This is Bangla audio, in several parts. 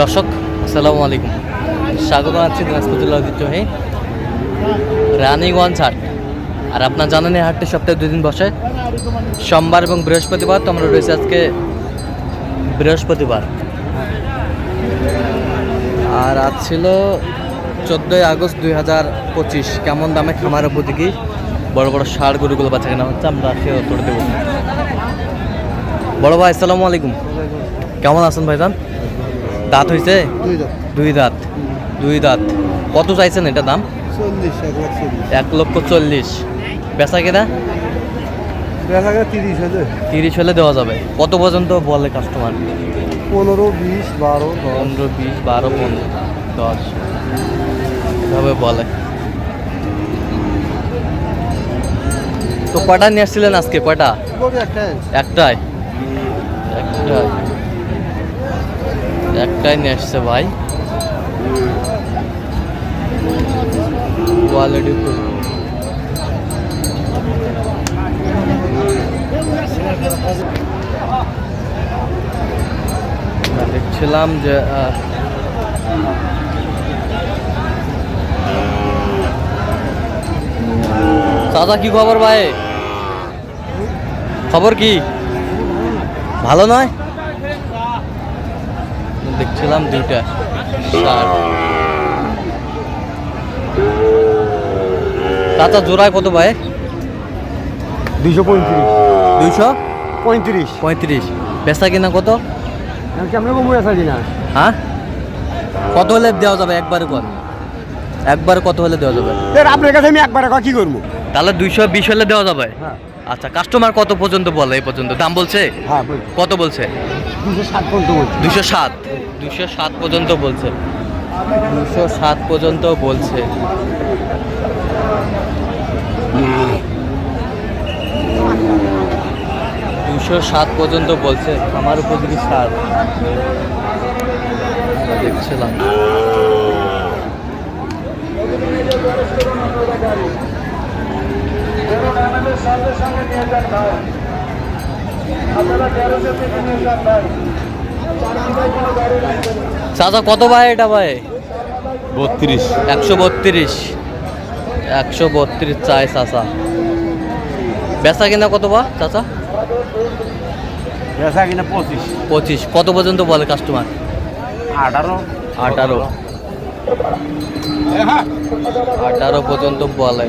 দর্শক, আসসালামু আলাইকুম। স্বাগত আছি দিনাজপুর জেলার ঐতিহ্যবাহী রানীগঞ্জ হাট। আর আপনার জানেন এই হাটটি সপ্তাহে দুই দিন বসে। সোমবার এবং বৃহস্পতিবার তো আমরা রয়েছে আজকে বৃহস্পতিবার। আর আজ ছিল চোদ্দোই আগস্ট দুই হাজার পঁচিশ। কেমন দামে খামার উপযোগী? বড় বড় সার গরুগুলো বাচ্চা কেনা হচ্ছে, আমরা সে উত্তর দেবো। বড় ভাই, আসসালামু আলাইকুম। কেমন আছেন ভাইজান? দাঁত হয়েছে দুই দাঁত। দুই দাঁত। কত চাইছেন এটা দাম? এক লক্ষ চল্লিশ। বেচা কিনা? তিরিশ হাজার তিরিশ হলে দেওয়া যাবে। কত পর্যন্ত বলে কাস্টমার? পনেরো বিশ বারো পনেরো বিশ বারো পনেরো দশ। এভাবে বলে। তো কটা নিয়ে আসছিলেন আজকে? কটা একটাই। একটাই। একটাই নিয়ে আসছে ভাই। কোয়ালিটি দেখছিলাম যে দাদা কি খবর ভাই? খবর কি? ভালো নয়? দেখছিলাম দুইটা চাচা জোড়ায় কত ভাই? দুইশো পঁয়ত্রিশ। দুইশো? পঁয়ত্রিশ। পঁয়ত্রিশ। বেচা কিনা কত? কেমন কমে হ্যাঁ? কত হলে দেওয়া যাবে? একবারে কর। একবারে কত হলে দেওয়া যাবে? আপনার কাছে আমি একবার কি করব? তাহলে দুইশো বিশ হলে দেওয়া যাবে। হ্যাঁ। আচ্ছা কাস্টমার কত পর্যন্ত বলে এই পর্যন্ত? দাম বলছে? হ্যাঁ কত বলছে? দুশো পর্যন্ত বলছি। দুশো সাত দুশো সাত পর্যন্ত বলছে। দুশো সাত পর্যন্ত বলছে। দুশো সাত পর্যন্ত বলছে। আমার উপযোগী সার আমরা দেখছিলাম চাচা কত ভাই এটা ভাই? বত্রিশ। একশো বত্রিশ। একশো বত্রিশ চাই চাচা। বেচা কিনা কত বা চাচা? বেচা কিনা পঁচিশ। পঁচিশ। কত পর্যন্ত বলে কাস্টমার আঠারো। আঠারো। আঠারো পর্যন্ত বলে।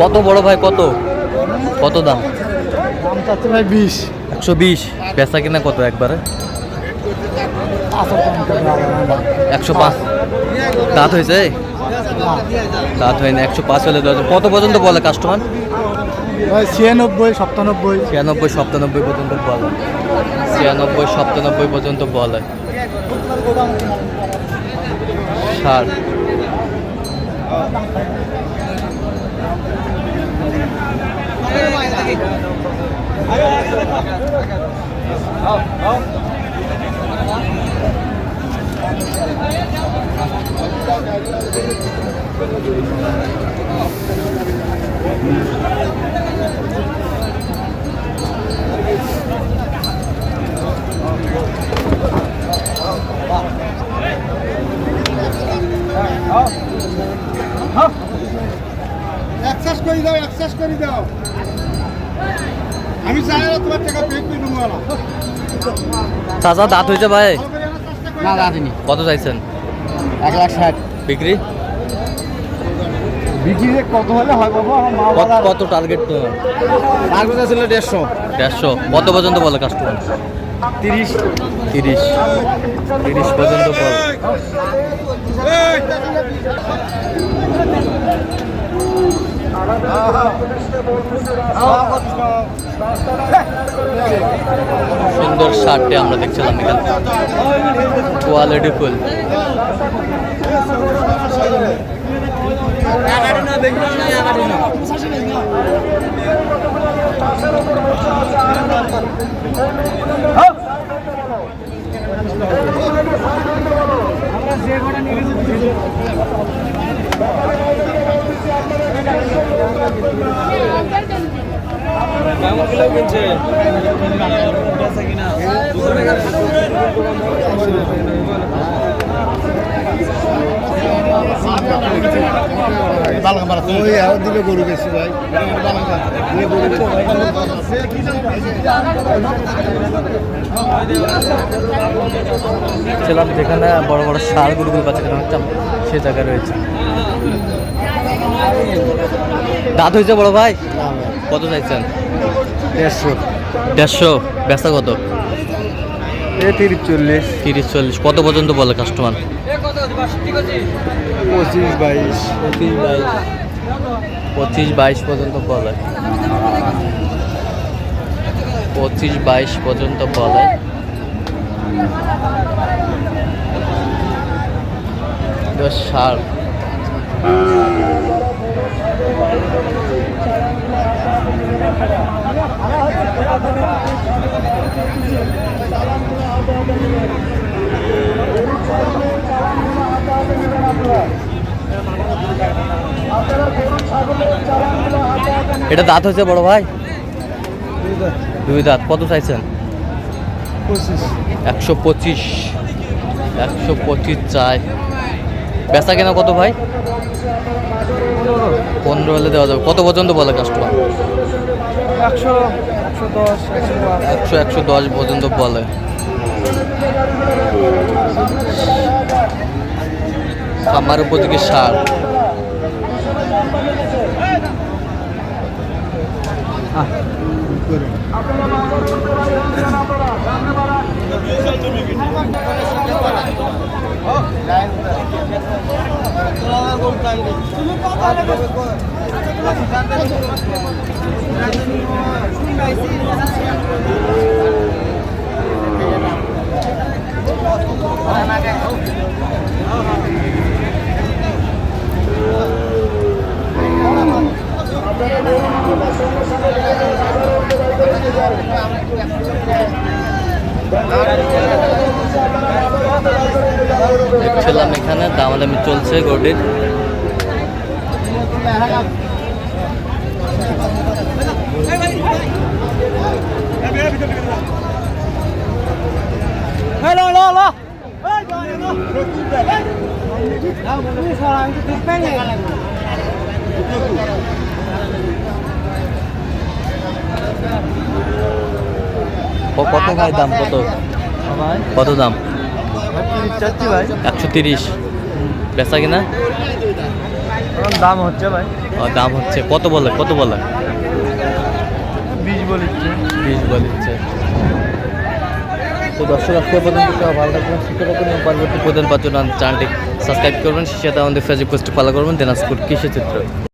কত বড় ভাই কত? কত দাম? দাম চাচ্ছে ভাই বিশ। একশো বিশ। বেচা কিনা কত একবারে? একশো পাঁচ। দাঁত হয়েছে দাঁত হয়নি একশো পাঁচ হলে কত পর্যন্ত বলে কাস্টমার ভাই ছিয়ানব্বই সপ্তানব্বই ছিয়ানব্বই সপ্তানব্বই পর্যন্ত বলে। ছিয়ানব্বই সপ্তানব্বই পর্যন্ত বলে। ষাট। এক্সাস করে দাও এক্সাস করে দাও। আমি চাই না তোমার টাকা পেট পেট নেব চাচা দাঁত হয়েছে ভাই না দাদিনি কত চাইছেন এক লাখ ষাট বিক্রি বিক্রি কত হলে হয় বাবা কত কত টার্গেট তো কথা ছিল দেড়শো দেড়শো কত পর্যন্ত বলে কাস্টমার তিরিশ তিরিশ তিরিশ পর্যন্ত বলে সুন্দর শার্টটি আমরা দেখছিলাম এখানে। Quality full. ওই আর দিলে গরু ভাই ছিলাম যেখানে বড় বড় ষাঁড় গরুগুলো বাচ্চা সে জায়গায় রয়েছে। দাঁত হয়েছে বড় ভাই? কত চাইছেন? দেড়শো। দেড়শো? বেচা কত? তিরিশ চল্লিশ। তিরিশ চল্লিশ। কত পর্যন্ত বলে কাস্টমার পঁচিশ বাইশ। পঁচিশ বাইশ। পঁচিশ বাইশ পর্যন্ত বলে। পঁচিশ বাইশ পর্যন্ত বলে। ষাট। এটা দাঁত হয়েছে বড় ভাই? দুই দাঁত। কত চাইছেন? একশো পঁচিশ। একশো পঁচিশ চাই। বেচা কেনা কত ভাই? পনেরো হলে দেওয়া যাবে। কত পর্যন্ত বলে কাস্টমার একশো একশো দশ একশো পর্যন্ত বলে। খামার উপযোগী সার। দেখছিলাম এখানে দামাদামি চলছে গরুটির কত ভাই দাম? কত? কত দাম? একশো তিরিশ। বেচা কিনা? দাম হচ্ছে ভাই। ও, দাম হচ্ছে। কত বলে? কত বলে? বিশ বলিচ্ছে। বিশ বলিচ্ছে। তো দর্শক আজকে পর্যন্ত ভালো থাকবেন সুস্থ থাকবেন এবং পরবর্তী প্রধান পাঁচজন চ্যানেলটি সাবস্ক্রাইব করবেন। আমাদের ফেসবুক পোস্টে ফলো করবেন। দিনাজপুর কৃষি চিত্র